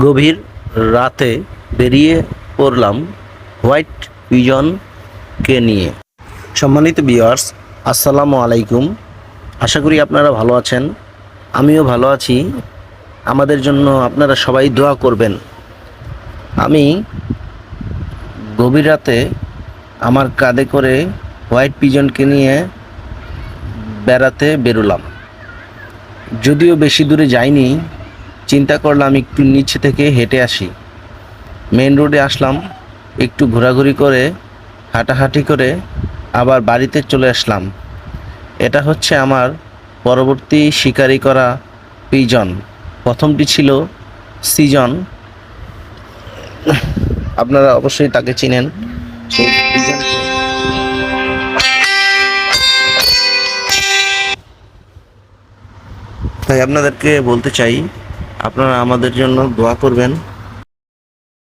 গভীর রাতে বেরিয়ে পড়লাম হোয়াইট পিজনকে নিয়ে। সম্মানিত বিয়ার্স আসসালামু আলাইকুম। আশা করি আপনারা ভালো আছেন। আমিও ভালো আছি। আমাদের জন্য আপনারা সবাই দোয়া করবেন। আমি গভীর রাতে আমার কাঁধে করে হোয়াইট পিজনকে নিয়ে বেড়াতে বেরোলাম। যদিও বেশি দূরে যাইনি চিন্তা করলাম একটু নিচে থেকে হেঁটে আসি। মেন রোডে আসলাম, একটু ঘোরাঘুরি করে, হাঁটাহাঁটি করে আবার বাড়িতে চলে আসলাম। এটা হচ্ছে আমার পরবর্তী শিকারি করা পিজন। প্রথমটি ছিল সিজন। আপনারা অবশ্যই তাকে চিনেন। তাই আপনাদেরকে বলতে চাই আপনারা আমাদের জন্য দোয়া করবেন।